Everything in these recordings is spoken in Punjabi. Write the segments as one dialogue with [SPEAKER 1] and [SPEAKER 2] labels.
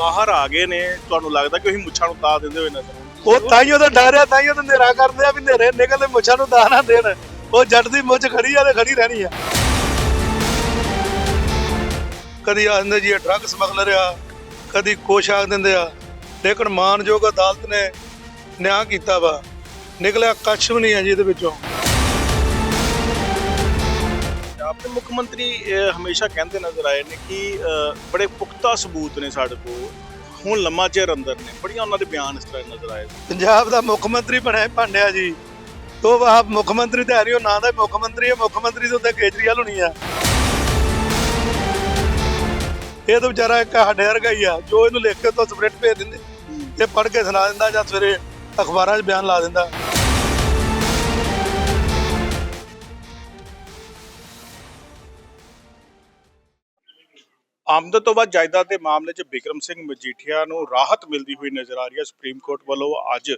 [SPEAKER 1] ਬਾਹਰ ਆ ਗਏ ਨੇ, ਤੁਹਾਨੂੰ ਲੱਗਦਾ ਕਿ ਉਹੀ ਮੁੱਛਾਂ ਨੂੰ ਤਾ ਦਿੰਦੇ ਹੋਏ ਨਜ਼ਰ
[SPEAKER 2] ਉਹ ਤਾਈਓ ਤਾਂ ਡਰਿਆ ਤਾਈਓ ਤਾਂ ਨੇਰਾ ਕਰਦੇ ਆ ਵੀ ਨੇਰੇ ਨਿਕਲਦੇ ਮੁੱਛਾਂ ਨੂੰ ਦਾਣਾ ਨਾ ਦੇਣ। ਉਹ ਜੱਟ ਦੀ ਮੁੱਛ ਖੜੀ ਆ ਤੇ ਖੜੀ ਰਹਿਣੀ ਆ। ਕਦੀ ਆਂਦੇ ਜੀ ਡਰੱਗ ਸਮਗਲਰ ਆ, ਕਦੀ ਕੁਛ ਆਖ ਦਿੰਦੇ ਆ, ਲੇਕਿਨ ਮਾਨਯੋਗ ਅਦਾਲਤ ਨੇ ਨਿਆਂ ਕੀਤਾ ਵਾ। ਨਿਕਲਿਆ ਕੱਛ ਵੀ ਨਹੀਂ ਆ ਜੀ ਇਹਦੇ ਵਿੱਚੋਂ।
[SPEAKER 1] ਮੁੱਖ ਮੰਤਰੀ ਹਮੇਸ਼ਾ ਕਹਿੰਦੇ ਨਜ਼ਰ ਆਏ ਨੇ ਕਿ ਬੜੇ ਪੁਖਤਾ ਸਬੂਤ ਨੇ ਸਾਡੇ ਕੋਲ। ਹੁਣ ਲੰਮਾ ਚਿਰ ਅੰਦਰ ਨੇ। ਬੜੀਆਂ ਉਹਨਾਂ ਦੇ ਬਿਆਨ ਇਸ ਤਰ੍ਹਾਂ ਨਜ਼ਰ ਆਏ
[SPEAKER 2] ਪੰਜਾਬ ਦਾ ਮੁੱਖ ਮੰਤਰੀ ਬਣਿਆ ਭਾਂਡਿਆ ਜੀ। ਤੋ ਆਪ ਮੁੱਖ ਮੰਤਰੀ ਤੇ ਹਰਿਓ ਨਾਂ ਦਾ ਮੁੱਖ ਮੰਤਰੀ ਹੈ। ਮੁੱਖ ਮੰਤਰੀ ਤੋਂ ਉੱਤੇ ਕੇਜਰੀਵਾਲ ਹੋਣੀ ਆ। ਇਹ ਤਾਂ ਵਿਚਾਰਾ ਇੱਕ ਸਾਡੇ ਵਰਗਾ ਹੀ ਆ। ਜੋ ਇਹਨੂੰ ਲਿਖ ਕੇ ਤੋਂ ਸਪਰੈਡ ਭੇਜ ਦਿੰਦੇ ਤੇ ਪੜ੍ਹ ਕੇ ਸੁਣਾ ਦਿੰਦਾ ਜਾਂ ਸਵੇਰੇ ਅਖਬਾਰਾਂ 'ਚ ਬਿਆਨ ਲਾ ਦਿੰਦਾ।
[SPEAKER 1] ਆਮਦਨ ਤੋਂ ਵੱਧ ਜਾਇਦਾਦ ਦੇ ਮਾਮਲੇ 'ਚ ਬਿਕਰਮ ਸਿੰਘ ਮਜੀਠੀਆ ਨੂੰ ਰਾਹਤ ਮਿਲਦੀ ਹੋਈ ਨਜ਼ਰ ਆ ਰਹੀ ਹੈ ਸੁਪਰੀਮ ਕੋਰਟ ਵੱਲੋਂ ਅੱਜ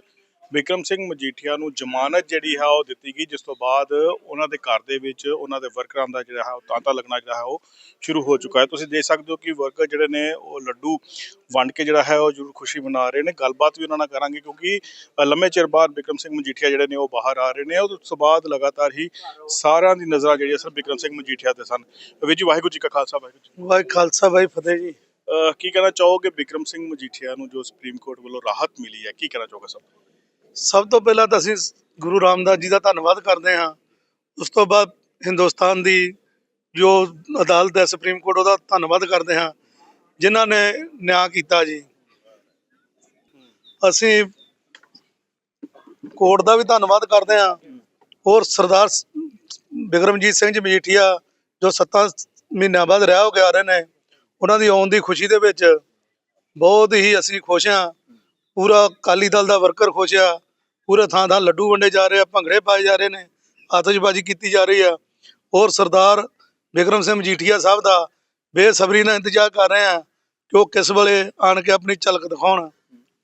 [SPEAKER 1] ਬਿਕਰਮ ਸਿੰਘ ਮਜੀਠੀਆ ਨੂੰ ਜ਼ਮਾਨਤ ਜਿਹੜੀ ਹੈ ਉਹ ਦਿੱਤੀ ਗਈ ਜਿਸ ਤੋਂ ਬਾਅਦ ਉਹਨਾਂ ਦੇ ਘਰ ਦੇ ਵਿੱਚ ਉਹਨਾਂ ਦੇ ਵਰਕਰਾਂ ਦਾ ਜਿਹੜਾ ਹੈ ਉਹ ਤਾਂਤਾ ਲੱਗਣਾ ਜਿਹੜਾ ਹੈ ਉਹ ਸ਼ੁਰੂ ਹੋ ਚੁੱਕਾ ਹੈ। ਤੁਸੀਂ ਦੇਖ ਸਕਦੇ ਹੋ ਕਿ ਵਰਕਰ ਜਿਹੜੇ ਨੇ ਉਹ ਲੱਡੂ ਵੰਡ ਕੇ ਜਿਹੜਾ ਹੈ ਉਹ ਜ਼ਰੂਰ ਖੁਸ਼ੀ ਮਨਾ ਰਹੇ ਨੇ। ਗੱਲਬਾਤ ਵੀ ਉਹਨਾਂ ਨਾਲ ਕਰਾਂਗੇ ਕਿਉਂਕਿ ਲੰਮੇ ਚਿਰ ਬਾਅਦ ਬਿਕਰਮ ਸਿੰਘ ਮਜੀਠੀਆ ਜਿਹੜੇ ਨੇ ਉਹ ਬਾਹਰ ਆ ਰਹੇ ਨੇ। ਉਸ ਤੋਂ ਬਾਅਦ ਲਗਾਤਾਰ ਹੀ ਸਾਰਿਆਂ ਦੀ ਨਜ਼ਰਾਂ ਜਿਹੜੀਆਂ ਸਰ ਬਿਕਰਮ ਸਿੰਘ ਮਜੀਠੀਆ ਤੇ ਸਨ। ਵੀਰ ਜੀ ਵਾਹਿਗੁਰੂ ਜੀ ਕਾ ਖਾਲਸਾ ਵਾਹਿਗੁਰੂ ਜੀ
[SPEAKER 2] ਵਾਹਿ ਖਾਲਸਾ ਵਾਹਿ ਫਤਿਹ ਜੀ।
[SPEAKER 1] ਕੀ ਕਹਿਣਾ ਚਾਹੋਗੇ ਬਿਕਰਮ ਸਿੰਘ ਮਜੀਠੀਆ ਨੂੰ ਜੋ ਸੁਪਰੀਮ ਕੋਰਟ ਵੱਲੋਂ ਰਾਹਤ ਮਿਲੀ ਹੈ? ਕੀ ਕਹਿਣਾ ਚਾਹੋਗੇ ਸਭ
[SPEAKER 2] ਸਭ ਤੋਂ ਪਹਿਲਾਂ ਤਾਂ ਅਸੀਂ ਗੁਰੂ ਰਾਮਦਾਸ ਜੀ ਦਾ ਧੰਨਵਾਦ ਕਰਦੇ ਹਾਂ। ਉਸ ਤੋਂ ਬਾਅਦ ਹਿੰਦੁਸਤਾਨ ਦੀ ਜੋ ਅਦਾਲਤ ਹੈ, ਸੁਪਰੀਮ ਕੋਰਟ, ਉਹਦਾ ਧੰਨਵਾਦ ਕਰਦੇ ਹਾਂ, ਜਿਨ੍ਹਾਂ ਨੇ ਨਿਆਂ ਕੀਤਾ ਜੀ। ਅਸੀਂ ਕੋਰਟ ਦਾ ਵੀ ਧੰਨਵਾਦ ਕਰਦੇ ਹਾਂ। ਹੋਰ ਸਰਦਾਰ ਬਿਕਰਮਜੀਤ ਸਿੰਘ ਜੀ ਮਜੀਠੀਆ ਜੋ 7 ਮਹੀਨਿਆਂ ਬਾਅਦ ਰਹਿ ਹੋ ਕੇ ਆ ਰਹੇ ਨੇ, ਉਹਨਾਂ ਦੀ ਆਉਣ ਦੀ ਖੁਸ਼ੀ ਦੇ ਵਿੱਚ ਬਹੁਤ ਹੀ ਅਸੀਂ ਖੁਸ਼ ਹਾਂ। ਪੂਰਾ ਅਕਾਲੀ ਦਲ ਦਾ ਵਰਕਰ ਖੁਸ਼ ਆ ਪੂਰੇ ਥਾਂ ਥਾਂ ਲੱਡੂ ਵੰਡੇ ਜਾ ਰਹੇ ਆ, ਭੰਗੜੇ ਪਾਏ ਜਾ ਰਹੇ ਨੇ, ਆਤਿਸ਼ਬਾਜ਼ੀ ਕੀਤੀ ਜਾ ਰਹੀ ਆ। ਔਰ ਸਰਦਾਰ ਬਿਕਰਮ ਸਿੰਘ ਮਜੀਠੀਆ ਸਾਹਿਬ ਦਾ ਬੇਸਬਰੀ ਨਾਲ ਇੰਤਜ਼ਾਰ ਕਰ ਰਹੇ ਆ ਕਿ ਉਹ ਕਿਸ ਵੇਲੇ ਆਣ ਕੇ ਆਪਣੀ ਝਲਕ ਦਿਖਾਉਣ।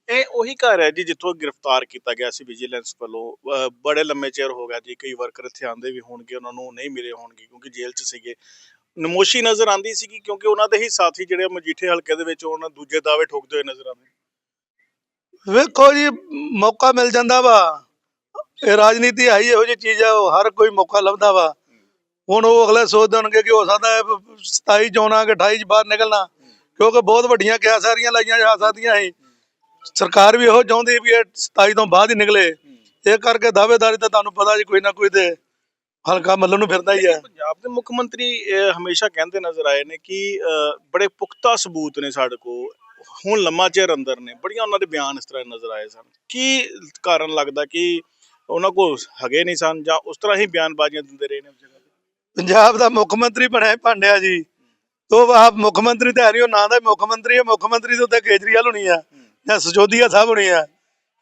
[SPEAKER 1] ਇਹ ਉਹੀ ਘਰ ਹੈ ਜੀ ਜਿੱਥੋਂ ਗ੍ਰਿਫਤਾਰ ਕੀਤਾ ਗਿਆ ਸੀ ਵਿਜੀਲੈਂਸ ਵੱਲੋਂ। ਅਹ ਬੜੇ ਲੰਮੇ ਚਿਰ ਹੋ ਗਿਆ ਜੀ, ਕਈ ਵਰਕਰ ਇੱਥੇ ਆਂਦੇ ਵੀ ਹੋਣਗੇ, ਉਹਨਾਂ ਨੂੰ ਨਹੀਂ ਮਿਲੇ ਹੋਣਗੇ ਕਿਉਂਕਿ ਜੇਲ੍ਹ 'ਚ ਸੀਗੇ। ਨਮੋਸ਼ੀ ਨਜ਼ਰ ਆਂਦੀ ਸੀ ਕਿਉਂਕਿ ਉਹਨਾਂ ਦੇ ਹੀ ਸਾਥੀ ਜਿਹੜੇ ਮਜੀਠੇ ਹਲਕੇ ਦੇ ਵਿੱਚ ਉਹਨਾਂ ਦੂਜੇ ਦਾਅਵੇ ਠੋਕਦੇ ਹੋਏ ਨਜ਼ਰ ਆਉਂਦੇ।
[SPEAKER 2] ਵੇਖੋ ਜੀ ਮੌਕਾ ਮਿਲ ਜਾਂਦਾ ਵਾ। ਇਹ ਰਾਜਨੀਤੀ ਹੈ ਇਹੋ ਜਿਹੀ ਚੀਜ਼ ਆ ਉਹ ਹਰ ਕੋਈ ਮੌਕਾ ਲੱਭਦਾ ਵਾ। ਹੁਣ ਉਹ ਅਗਲੇ ਸੋਚਦੇ ਹੋਣਗੇ ਕਿ ਹੋ ਸਕਦਾ ਹੈ 27 ਚੋਣਾਂ ਕਿ 28 ਚ ਬਾਹਰ ਨਿਕਲਣਾ। ਕਿਉਂਕਿ ਬਹੁਤ ਵੱਡੀਆਂ ਕਿਆ ਸਾਰੀਆਂ ਲਾਈਆਂ ਜਾ ਸਕਦੀਆਂ ਸੀ। ਸਰਕਾਰ ਵੀ ਇਹੋ ਚਾਹੁੰਦੀ ਵੀ ਇਹ 27 ਤੋਂ ਬਾਅਦ ਹੀ ਨਿਕਲੇ। ਇਹ ਕਰਕੇ ਦਾਅਵੇਦਾਰੀ ਤਾਂ ਤੁਹਾਨੂੰ ਪਤਾ ਜੀ ਕੋਈ ਨਾ ਕੋਈ ਤੇ ਹਲਕਾ ਮੱਲਣ ਨੂੰ ਫਿਰਦਾ ਹੀ ਹੈ
[SPEAKER 1] ਪੰਜਾਬ ਦੇ ਮੁੱਖ ਮੰਤਰੀ ਅਹ, ਹਮੇਸ਼ਾ ਕਹਿੰਦੇ ਨਜ਼ਰ ਆਏ ਨੇ ਕਿ ਅਹ, ਬੜੇ ਪੁਖਤਾ ਸਬੂਤ ਨੇ ਸਾਡੇ ਕੋਲ। ਹੁਣ ਲੰਮਾ ਚਿਰ ਅੰਦਰ ਨੇ ਬੜੀਆਂ ਉਹਨਾਂ ਦੇ ਬਿਆਨ ਇਸ ਤਰ੍ਹਾਂ ਨਜ਼ਰ ਆਏ ਸਨ। ਕੀ ਕਾਰਨ ਲੱਗਦਾ ਕਿ ਉਹਨਾਂ ਕੋਲ ਹਗੇ ਨਹੀਂ ਸਨ ਜਾਂ ਉਸ ਤਰ੍ਹਾਂ ਹੀ ਬਿਆਨਬਾਜ਼ੀਆਂ ਦਿੰਦੇ ਰਹੇ ਨੇ
[SPEAKER 2] ਪੰਜਾਬ ਦਾ ਮੁੱਖ ਮੰਤਰੀ ਬਣਿਆ ਭਾਂਡਿਆ ਜੀ। ਤੋ ਆਪ ਮੁੱਖ ਮੰਤਰੀ ਤੇ ਹਰਿਓ ਨਾਂ ਦਾ ਮੁੱਖ ਮੰਤਰੀ ਹੈ ਮੁੱਖ ਮੰਤਰੀ ਤੋਂ ਉੱਤੇ ਕੇਜਰੀਵਾਲ ਹੋਣੀ ਆ ਜਾਂ ਸਜੋਦੀਆ ਸਾਹਿਬ ਹੋਣੀ ਆ।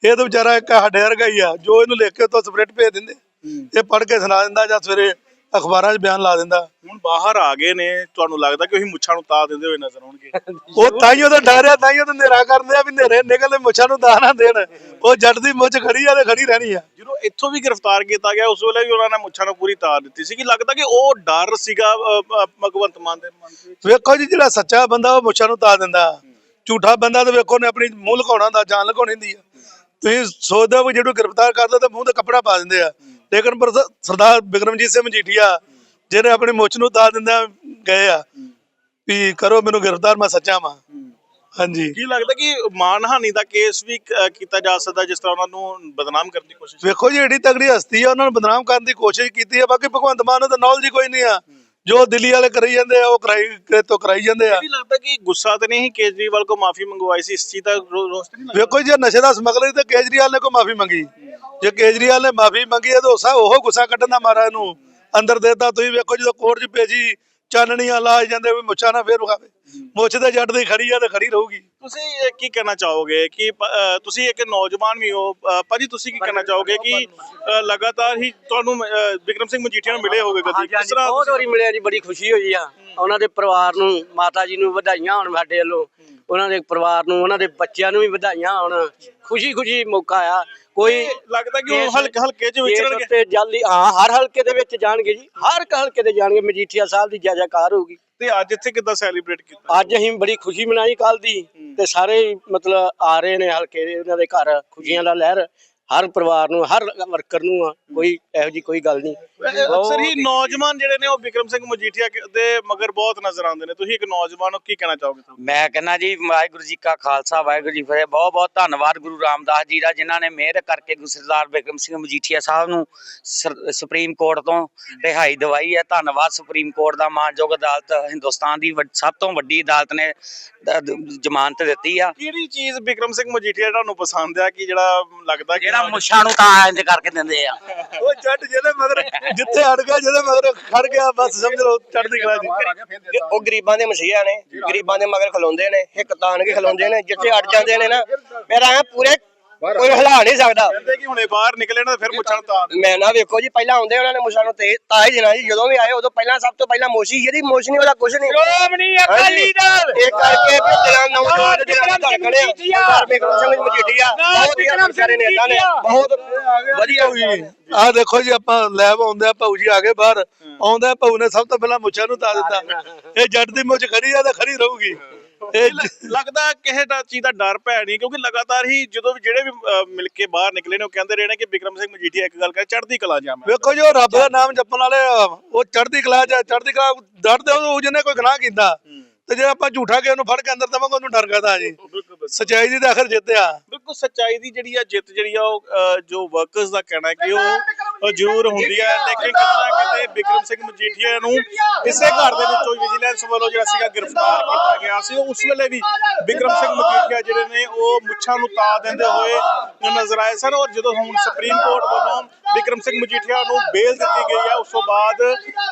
[SPEAKER 2] ਇਹ ਤਾਂ ਵਿਚਾਰਾ ਇੱਕ ਸਾਡੇ ਵਰਗਾ ਹੀ ਆ ਜੋ ਇਹਨੂੰ ਲਿਖ ਕੇ ਤੋਂ ਸਪਰੈਡ ਭੇਜ ਦਿੰਦੇ ਤੇ ਪੜ੍ਹ ਕੇ ਸੁਣਾ ਦਿੰਦਾ ਜਾਂ ਸਵੇਰੇ ਅਖਬਾਰਾਂ 'ਚ ਬਿਆਨ ਲਾ ਦਿੰਦਾ।
[SPEAKER 1] ਹੁਣ ਬਾਹਰ ਆ ਗਏ ਨੇ ਤੁਹਾਨੂੰ ਲੱਗਦਾ ਕਿ ਉਹੀ ਮੁੱਛਾਂ ਨੂੰ ਤਾ ਦਿੰਦੇ ਹੋਏ ਨਜ਼ਰ ਆਉਣਗੇ?
[SPEAKER 2] ਉਹ ਤਾਈਓ ਤਾਂ ਡਰਿਆ ਤਾਈਓ ਤਾਂ ਨੇਰਾ ਕਰਦੇ ਆ ਵੀ ਨੇਰੇ ਨਿਕਲਦੇ ਮੁੱਛਾਂ ਨੂੰ ਦਾਣਾ ਦੇਣ। ਉਹ ਜੱਟ ਦੀ ਮੁੱਛ ਖੜੀ ਆ ਤੇ ਖੜੀ ਰਹਿਣੀ ਆ।
[SPEAKER 1] ਜਦੋਂ ਇੱਥੋਂ ਵੀ ਗ੍ਰਿਫਤਾਰ ਕੀਤਾ ਗਿਆ ਉਸ ਵੇਲੇ ਵੀ ਉਹਨਾਂ ਨੇ ਮੁੱਛਾਂ ਨੂੰ ਪੂਰੀ ਤਾਰ ਦਿੱਤੀ ਸੀ ਕਿ ਲੱਗਦਾ ਕਿ ਉਹ ਡਰ ਸੀਗਾ ਭਗਵੰਤ ਮਾਨ ਦੇ ਮਨ ਦੇ ਵਿੱਚ।
[SPEAKER 2] ਵੇਖੋ ਜੀ ਜਿਹੜਾ ਸੱਚਾ ਬੰਦਾ ਉਹ ਮੁੱਛਾਂ ਨੂੰ ਤਾ ਦਿੰਦਾ। ਝੂਠਾ ਬੰਦਾ ਤੇ ਵੇਖੋ ਨੇ ਆਪਣੀ ਮੂੰਹ ਲੁਕਾਉਣਾ ਹੁੰਦਾ ਜਾਨ ਲੁਕਾਉਣੀ ਹੁੰਦੀ ਆ। ਤੁਸੀਂ ਸੋਚਦੇ ਹੋ ਵੀ ਜਿਹਨੂੰ ਗ੍ਰਿਫਤਾਰ ਕਰਦੇ ਤਾਂ ਮੂੰਹ ਤੇ ਕੱਪੜਾ ਪਾ ਦਿੰਦੇ ਆ। ਲੇਕਿਨ ਪਰ ਸਰਦਾਰ ਬਿਕਰਮਜੀਤ ਸਿੰਘ ਮਜੀਠੀਆ ਜਿਹਨੇ ਆਪਣੀ ਮੁੱਛ ਨੂੰ ਤਾ ਦਿੰਦਾ ਗਏ ਆ ਵੀ ਕਰੋ ਮੈਨੂੰ ਗ੍ਰਿਫਤਾਰ ਮੈਂ ਸੱਚਾ ਵਾਂ। ਹਾਂਜੀ।
[SPEAKER 1] ਕੀ ਲੱਗਦਾ ਕਿ ਮਾਨਹਾਨੀ ਦਾ ਕੇਸ ਵੀ ਕੀਤਾ ਜਾ ਸਕਦਾ ਜਿਸ ਤਰ੍ਹਾਂ ਉਹਨਾਂ ਨੂੰ ਬਦਨਾਮ ਕਰਨ ਦੀ ਕੋਸ਼ਿਸ਼
[SPEAKER 2] ਵੇਖੋ ਜੀ ਏਡੀ ਤਗੜੀ ਹਸਤੀ ਆ ਉਹਨਾਂ ਨੂੰ ਬਦਨਾਮ ਕਰਨ ਦੀ ਕੋਸ਼ਿਸ਼ ਕੀਤੀ ਆ ਬਾਕੀ ਭਗਵੰਤ ਮਾਨ ਨੂੰ ਤਾਂ ਨੌਲੇਜ ਕੋਈ ਨਹੀਂ ਆ। ਜੋ ਦਿੱਲੀ ਵਾਲੇ ਕਰਾਈ ਜਾਂਦੇ ਆ ਉਹ ਕਰਾਈ ਕਿਤੇ ਤੋਂ ਕਰਾਈ ਜਾਂਦੇ ਆ।
[SPEAKER 1] ਇਹ ਵੀ ਲੱਗਦਾ ਕਿ ਗੁੱਸਾ ਤੇ ਨਹੀਂ ਕੇਜਰੀਵਾਲ ਕੋ ਮਾਫੀ ਮੰਗਵਾਈ ਸੀ? ਇਸ ਚੀਜ਼ ਦਾ ਰੋ- ਰੋਸ ਤੇ ਨਹੀਂ ਲੱਗਦਾ?
[SPEAKER 2] ਵੇਖੋ ਜੀ ਨਸ਼ੇ ਦਾ ਸਮਗਲਰ ਤੇ ਕੇਜਰੀਵਾਲ ਨੇ ਕੋਈ ਮਾਫੀ ਮੰਗੀ। ਜੇ ਕੇਜਰੀਵਾਲ ਨੇ ਮਾਫੀ ਮੰਗੀ ਹੈ ਤਾਂ ਉਸਾ ਉਹ ਗੁੱਸਾ ਕੱਢਣ ਦਾ ਮਾਰਾ ਇਹਨੂੰ। ਅੰਦਰ ਦੇਤਾ ਤੁਸੀਂ ਵੇਖੋ ਜਦੋਂ ਕੋਰਟ 'ਚ ਭੇਜੀ ਚਾਨਣੀਆਂ ਲਾ ਜਾਂਦੇ ਵੀ ਮੁੱਛਾਂ ਨਾ ਫੇਰ ਵਿਖਾਵੇ ਮੁੱਛ ਤੇ ਜੱਟ ਦੀ ਖੜੀ ਆ ਤੇ ਖੜੀ ਰਹੂਗੀ।
[SPEAKER 1] ਤੁਸੀਂ ਇਹ ਕੀ ਕਹਿਣਾ ਚਾਹੋਗੇ ਕਿ ਪ- ਅਹ, ਤੁਸੀਂ ਇੱਕ ਨੌਜਵਾਨ ਵੀ ਹੋ ਅਹ, ਭਾਜੀ ਤੁਸੀਂ ਕੀ ਕਹਿਣਾ ਚਾਹੋਗੇ ਕਿ ਅਹ, ਲਗਾਤਾਰ ਹੀ ਤੁਹਾਨੂੰ ਅਹ, ਬਿਕਰਮ ਸਿੰਘ ਮਜੀਠੀਆ ਨੂੰ ਮਿਲੇ ਹੋਗੇ ਕਦੀ?
[SPEAKER 3] ਹਾਂਜੀ
[SPEAKER 1] ਕਿਸ
[SPEAKER 3] ਹਾਂਜੀ
[SPEAKER 1] ਤਰ੍ਹਾਂ
[SPEAKER 3] ਬਹੁਤ ਵਾਰੀ ਮਿਲਿਆ ਜੀ ਬੜੀ ਖੁਸ਼ੀ ਹੋਈ ਆ। ਉਹਨਾਂ ਦੇ ਪਰਿਵਾਰ ਨੂੰ ਮਾਤਾ ਜੀ ਨੂੰ ਵਧਾਈਆਂ ਹੋਣ ਸਾਡੇ ਵੱਲੋਂ। ਉਹਨਾਂ ਦੇ ਪਰਿਵਾਰ ਨੂੰ ਉਹਨਾਂ ਦੇ ਬੱਚਿਆਂ ਨੂੰ ਵੀ ਵਧਾਈਆਂ ਹੋਣ। ਖੁਸ਼ੀ ਖੁਸ਼ੀ ਮੌਕਾ ਆ। ਕੋਈ
[SPEAKER 1] ਲੱਗਦਾ ਕਿ ਉਹ ਹਲਕੇ ਹਲਕੇ ਚ
[SPEAKER 3] ਕੇਸ
[SPEAKER 1] ਵਿਚਰਨਗੇ
[SPEAKER 3] ਉੱਤੇ ਜਲਦੀ ਹਾਂ ਹਰ ਹਲਕੇ ਦੇ ਵਿੱਚ ਜਾਣਗੇ ਜੀ। ਹਰ ਇੱਕ ਹਲਕੇ ਦੇ ਜਾਣਗੇ। ਮਜੀਠੀਆ ਸਾਹਿਬ ਦੀ ਜੈ ਜੈਕਾਰ ਹੋਊਗੀ।
[SPEAKER 1] ਤੇ ਅੱਜ ਇੱਥੇ ਕਿੱਦਾਂ ਸੈਲੀਬ੍ਰੇਟ ਕੀਤਾ?
[SPEAKER 3] ਅੱਜ ਅਸੀਂ ਬੜੀ ਖੁਸ਼ੀ ਮਨਾਈ ਕੱਲ ਦੀ ਤੇ ਸਾਰੇ ਮਤਲਬ ਆ ਰਹੇ ਨੇ ਹਲਕੇ ਦੇ ਉਹਨਾਂ ਦੇ ਘਰ ਖੁਸ਼ੀਆਂ ਦਾ ਲਹਿਰ। ਹਰ ਪਰਿਵਾਰ ਨੂੰ ਹਰ ਵਰਕਰ ਨੂੰ ਆ ਕੋਈ ਇਹੋ ਜੀ ਕੋਈ ਗੱਲ ਨਹੀਂ।
[SPEAKER 1] ਅਕਸਰ ਹੀ ਨੌਜਵਾਨ ਜਿਹੜੇ ਨੇ ਉਹ ਵਿਕਰਮ ਸਿੰਘ ਮਜੀਠੀਆ ਦੇ ਮਗਰ ਬਹੁਤ ਨਜ਼ਰ ਆਉਂਦੇ ਨੇ। ਤੁਸੀਂ ਇੱਕ ਨੌਜਵਾਨ ਹੋ ਕੀ ਕਹਿਣਾ ਚਾਹੋਗੇ ਤੁਸੀਂ
[SPEAKER 4] ਮੈਂ ਕਹਿੰਦਾ ਜੀ ਵਾਹਿਗੁਰੂ ਜੀ ਕਾ ਖਾਲਸਾ ਵਾਹਿਗੁਰੂ ਜੀ ਫਤਿਹ। ਬਹੁਤ ਬਹੁਤ ਧੰਨਵਾਦ ਗੁਰੂ ਰਾਮਦਾਸ ਜੀ ਦਾ ਜਿਨ੍ਹਾਂ ਨੇ ਮਿਹਰ ਕਰਕੇ ਗੁਰੂ ਸਰਦਾਰ ਬਿਕਰਮ ਸਿੰਘ ਮਜੀਠੀਆ ਸਾਹਿਬ ਨੂੰ ਸੁਪਰੀਮ ਕੋਰਟ ਤੋਂ ਰਿਹਾਈ ਦਵਾਈ ਹੈ। ਧੰਨਵਾਦ ਸੁਪਰੀਮ ਕੋਰਟ ਦਾ। ਮਾਨਯੋਗ ਅਦਾਲਤ ਹਿੰਦੁਸਤਾਨ ਦੀ ਸਭ ਤੋਂ ਵੱਡੀ ਅਦਾਲਤ ਨੇ ਜ਼ਮਾਨਤ ਦਿੱਤੀ ਆ।
[SPEAKER 1] ਕਿਹੜੀ ਚੀਜ਼ ਵਿਕਰਮ ਸਿੰਘ ਮਜੀਠੀਆ ਤੁਹਾਨੂੰ ਪਸੰਦ ਆ ਕਿ ਜਿਹੜਾ ਲੱਗਦਾ ਕਿ
[SPEAKER 4] ਜਿਹੜਾ ਮੁੱਛਾਂ ਨੂੰ ਤਾਂ ਇੰਜ ਕਰਕੇ ਦਿੰਦੇ ਆ।
[SPEAKER 2] ਉਹ ਜੱਟ ਜਿਹਦੇ ਮਗਰ ਜਿੱਥੇ ਅੜ ਗਿਆ ਜਿਹਦੇ ਮਗਰ ਖੜ ਗਿਆ ਬਸ ਸਮਝ ਲਓ ਚੜ੍ਹਦੀ ਕਲਾ ਜੀ
[SPEAKER 5] ਉਹ ਗਰੀਬਾਂ ਦੇ ਮਸੀਹਾ ਨੇ ਗਰੀਬਾਂ ਦੇ ਮਗਰ ਖਲੋਂਦੇ ਨੇ ਹਿੱਕ ਤਾਣ ਕੇ ਖਲੋਂਦੇ ਨੇ ਜਿੱਥੇ ਅੜ ਜਾਂਦੇ ਨੇ ਨਾ ਮੇਰਾ ਐਂ ਪੂਰੇ ਕੋਈ ਹਿਲਾ ਨਹੀਂ ਸਕਦਾ।
[SPEAKER 1] ਕਹਿੰਦੇ ਕਿ ਹੁਣੇ ਬਾਹਰ ਨਿਕਲੇ ਨਾ ਫਿਰ ਮੁੱਛਾਂ ਤਾਂ
[SPEAKER 5] ਮੈਂ ਨਾ ਵੇਖੋ ਜੀ ਪਹਿਲਾਂ ਆਉਂਦੇ ਉਹਨਾਂ ਨੇ ਮੁਸ਼ਾ ਨੂੰ ਤੇ ਤਾਂ ਹੀ ਦੇਣਾ ਜੀ। ਜਦੋਂ ਵੀ ਆਏ ਉਦੋਂ ਪਹਿਲਾਂ ਸਭ ਤੋਂ ਪਹਿਲਾਂ ਮੋਸ਼ੀ ਜਿਹੜੀ ਮੋਸ਼ ਨਹੀਂ ਉਹਦਾ ਕੁਝ ਨਹੀਂ।
[SPEAKER 4] ਸ਼੍ਰੋਮਣੀ
[SPEAKER 5] ਅਕਾਲੀ ਦਲ। ਇਹ ਕਰਕੇ ਵੀ ਜਿਹੜਾ ਨੌਜਵਾਨ ਜਿਹੜਾ ਧੜਕਣੇ ਧਾਰਮਿਕ ਸਿੰਘ ਮਜੀਠੀਆ ਬਹੁਤ ਹੀ ਵਿਚਾਰੇ ਨੇਤਾ ਨੇ ਬਹੁਤ ਵਧੀਆ ਹੋਈ
[SPEAKER 2] ਆਹ ਦੇਖੋ ਜੀ ਆਪਾਂ ਲੈਬ ਆਉਂਦੇ ਆ ਭਾਊ ਜੀ ਆ ਗਏ ਬਾਹਰ। ਆਉਂਦਾ ਭਾਊ ਨੇ ਸਭ ਤੋਂ ਪਹਿਲਾਂ ਮੁੱਛਾਂ ਨੂੰ ਤਾ ਦਿੱਤਾ। ਇਹ ਜੱਟ ਦੀ ਮੁੱਛ ਖਰੀ ਆ ਤਾਂ ਖਰੀ ਰਹੂਗੀ। ਇਹ
[SPEAKER 1] ਲੱਗਦਾ ਕਿਸੇ ਦਾ ਚੀਜ਼ ਦਾ ਡਰ ਭੈ ਨਹੀਂ ਕਿਉਂਕਿ ਲਗਾਤਾਰ ਹੀ ਜਦੋਂ ਵੀ ਜਿਹੜੇ ਵੀ ਅਹ, ਮਿਲ ਕੇ ਬਾਹਰ ਨਿਕਲੇ ਨੇ ਉਹ ਕਹਿੰਦੇ ਰਹੇ ਨੇ ਕਿ ਵਿਕਰਮ ਸਿੰਘ ਮਜੀਠੀਆ ਇੱਕ ਗੱਲ ਕਰੇ ਚੜ੍ਹਦੀ ਕਲਾ ਜਾ ਮੈਂ।
[SPEAKER 2] ਵੇਖੋ ਜੀ ਰੱਬ ਦਾ ਨਾਮ ਜਪਣ ਵਾਲੇ ਆ, ਉਹ ਚੜ੍ਹਦੀ ਕਲਾ ਚ ਆ, ਚੜ੍ਹਦੀ ਕਲਾ ਡਰਦੇ ਉਹ ਜਿਹਨੇ ਕੋਈ ਗੁਨਾਹ ਕੀਤਾ ਤੇ ਜੇ ਆਪਾਂ ਝੂਠਾ ਕੇ ਉਹਨੂੰ ਫੜ ਕੇ ਅੰਦਰ ਦਵਾਂਗੇ ਉਹਨੂੰ ਡਰ ਕਰਦਾ ਜੀ। ਸਚਾਈ ਦੀ ਤਾਂ ਆਖਰ ਜਿੱਤਿਆ
[SPEAKER 1] ਬਿਲਕੁਲ ਸੱਚਾਈ ਦੀ ਜਿਹੜੀ ਆ ਜਿੱਤ ਜਿਹੜੀ ਆ ਉਹ ਅਹ, ਜੋ ਵਰਕਰਸ ਦਾ ਕਹਿਣਾ ਹੈ ਕਿ ਉਹ ਜ਼ਰੂਰ ਹੁੰਦੀ ਹੈ ਲੇਕਿਨ ਕਿਤੇ ਨਾ ਕਿਤੇ ਵਿਕਰਮ ਸਿੰਘ ਮਜੀਠੀਆ ਨੂੰ ਇਸੇ ਘਰ ਦੇ ਵਿੱਚੋਂ ਵਿਜੀਲੈਂਸ ਵੱਲੋਂ ਜਿਹੜਾ ਸੀਗਾ ਗ੍ਰਿਫਤਾਰ ਕੀਤਾ ਗਿਆ ਸੀ। ਉਸ ਵੇਲੇ ਵੀ ਵਿਕਰਮ ਸਿੰਘ ਮਜੀਠੀਆ ਜਿਹੜੇ ਨੇ ਉਹ ਮੁੱਛਾਂ ਨੂੰ ਤਾ ਦਿੰਦੇ ਹੋਏ ਨਜ਼ਰ ਆਏ ਸਨ। ਔਰ ਜਦੋਂ ਹੁਣ ਸੁਪਰੀਮ ਕੋਰਟ ਵੱਲੋਂ ਵਿਕਰਮ ਸਿੰਘ ਮਜੀਠੀਆ ਨੂੰ ਬੇਲ ਦਿੱਤੀ ਗਈ ਹੈ ਉਸ ਤੋਂ ਬਾਅਦ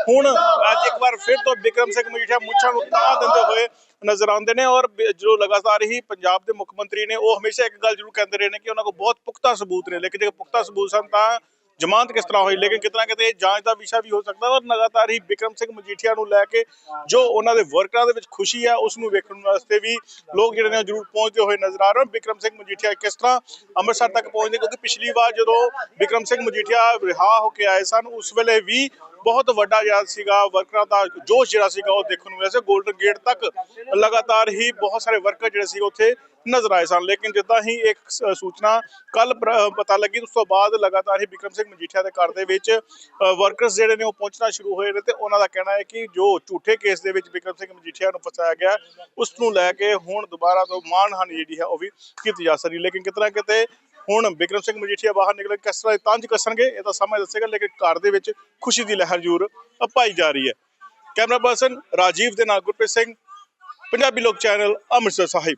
[SPEAKER 1] ਹੁਣ ਅੱਜ ਇੱਕ ਵਾਰ ਫਿਰ ਤੋਂ ਵਿਕਰਮ ਸਿੰਘ ਮਜੀਠੀਆ ਮੁੱਛਾਂ ਨੂੰ ਤਾ ਦਿੰਦੇ ਹੋਏ ਨਜ਼ਰ ਆਉਂਦੇ ਨੇ ਔਰ ਜੋ ਲਗਾਤਾਰ ਹੀ ਪੰਜਾਬ ਦੇ ਮੁੱਖ ਮੰਤਰੀ ਨੇ, ਉਹ ਹਮੇਸ਼ਾ ਇੱਕ ਗੱਲ ਜ਼ਰੂਰ ਕਹਿੰਦੇ ਰਹੇ ਨੇ ਕਿ ਉਹਨਾਂ ਕੋਲ ਬਹੁਤ ਪੁਖਤਾ ਸਬੂਤ ਨੇ। ਲੇਕਿਨ ਜੇ ਪੁਖਤਾ ਸਬੂਤ ਸਨ ਤਾਂ ਜ਼ਮਾਨਤ ਕਿਸ ਤਰ੍ਹਾਂ ਹੋਈ? ਲੇਕਿਨ ਕਿਤਨਾ ਕਿਤੇ ਜਾਂਚ ਦਾ ਵਿਸ਼ਾ ਵੀ ਹੋ ਸਕਦਾ ਔਰ ਲਗਾਤਾਰ ਹੀ ਵਿਕਰਮ ਸਿੰਘ ਮਜੀਠੀਆ ਨੂੰ ਲੈ ਕੇ ਜੋ ਉਹਨਾਂ ਦੇ ਵਰਕਰਾਂ ਦੇ ਵਿੱਚ ਖੁਸ਼ੀ ਹੈ ਉਸ ਨੂੰ ਵੇਖਣ ਵਾਸਤੇ ਵੀ ਲੋਕ ਜਿਹੜੇ ਨੇ ਉਹ ਜ਼ਰੂਰ ਪਹੁੰਚਦੇ ਹੋਏ ਨਜ਼ਰ ਆ ਰਹੇ ਹਨ। ਵਿਕਰਮ ਸਿੰਘ ਮਜੀਠੀਆ ਕਿਸ ਤਰ੍ਹਾਂ ਅੰਮ੍ਰਿਤਸਰ ਤੱਕ ਪਹੁੰਚਦੇ? ਕਿਉਂਕਿ ਪਿਛਲੀ ਵਾਰ ਜਦੋਂ ਵਿਕਰਮ ਸਿੰਘ ਮਜੀਠੀਆ ਰਿਹਾ ਹੋ ਕੇ ਆਏ ਸਨ, ਉਸ ਵੇਲੇ ਵੀ ਬਹੁਤ ਵੱਡਾ ਜਿਹੜਾ ਸੀਗਾ, ਵਰਕਰਾਂ ਦਾ ਜੋਸ਼ ਜਿਹੜਾ ਸੀਗਾ ਉਹ ਦੇਖਣ ਨੂੰ ਮਿਲਿਆ ਸੀ। 골ਡਨ ਗੇਟ ਤੱਕ ਲਗਾਤਾਰ ਹੀ ਬਹੁਤ ਸਾਰੇ ਵਰਕਰ ਜਿਹੜੇ ਸੀ ਉੱਥੇ ਨਜ਼ਰ ਆਏ ਸਨ। ਲੇਕਿਨ ਜਿੱਦਾਂ ਹੀ ਇੱਕ ਸੂਚਨਾ ਕੱਲ ਪਤਾ ਲੱਗੀ, ਉਸ ਤੋਂ ਬਾਅਦ ਲਗਾਤਾਰ ਹੀ ਵਿਕਰਮ ਸਿੰਘ ਮਜੀਠੀਆ ਦੇ ਘਰ ਦੇ ਵਿੱਚ ਵਰਕਰਸ ਜਿਹੜੇ ਨੇ ਉਹ ਪਹੁੰਚਣਾ ਸ਼ੁਰੂ ਹੋਏ ਨੇ ਤੇ ਉਹਨਾਂ ਦਾ ਕਹਿਣਾ ਹੈ ਕਿ ਜੋ ਝੂਠੇ ਕੇਸ ਦੇ ਵਿੱਚ ਵਿਕਰਮ ਸਿੰਘ ਮਜੀਠੀਆ ਨੂੰ ਫਸਾਇਆ ਗਿਆ, ਉਸ ਨੂੰ ਲੈ ਕੇ ਹੁਣ ਦੁਬਾਰਾ ਤੋਂ ਮਾਨਹਾਨੀ ਜਿਹੜੀ ਹੈ ਉਹ ਵੀ ਕੀਤੀ ਜਾ ਸਕਦੀ ਲੇਕਿਨ ਕਿਤਨਾ ਕਿਤੇ ਹੁਣ ਵਿਕਰਮ ਸਿੰਘ ਮਜੀਠੀਆ ਬਾਹਰ ਨਿਕਲ ਕਿਸ ਤਰ੍ਹਾਂ ਤੰਜ ਕੱਸਣਗੇ, ਇਹ ਤਾਂ ਸਮਝ ਦੱਸੇਗਾ, ਲੇਕਿਨ ਘਰ ਦੇ ਵਿੱਚ ਖੁਸ਼ੀ ਦੀ ਲਹਿਰ ਜ਼ਰੂਰ ਪਾਈ ਜਾ ਰਹੀ ਹੈ। ਕੈਮਰਾ ਪਰਸਨ ਰਾਜੀਵ ਦੇ ਨਾਲ ਗੁਰਪ੍ਰੀਤ ਸਿੰਘ, ਪੰਜਾਬੀ ਲੋਕ ਚੈਨਲ ਅੰਮ੍ਰਿਤਸਰ ਸਾਹਿਬ।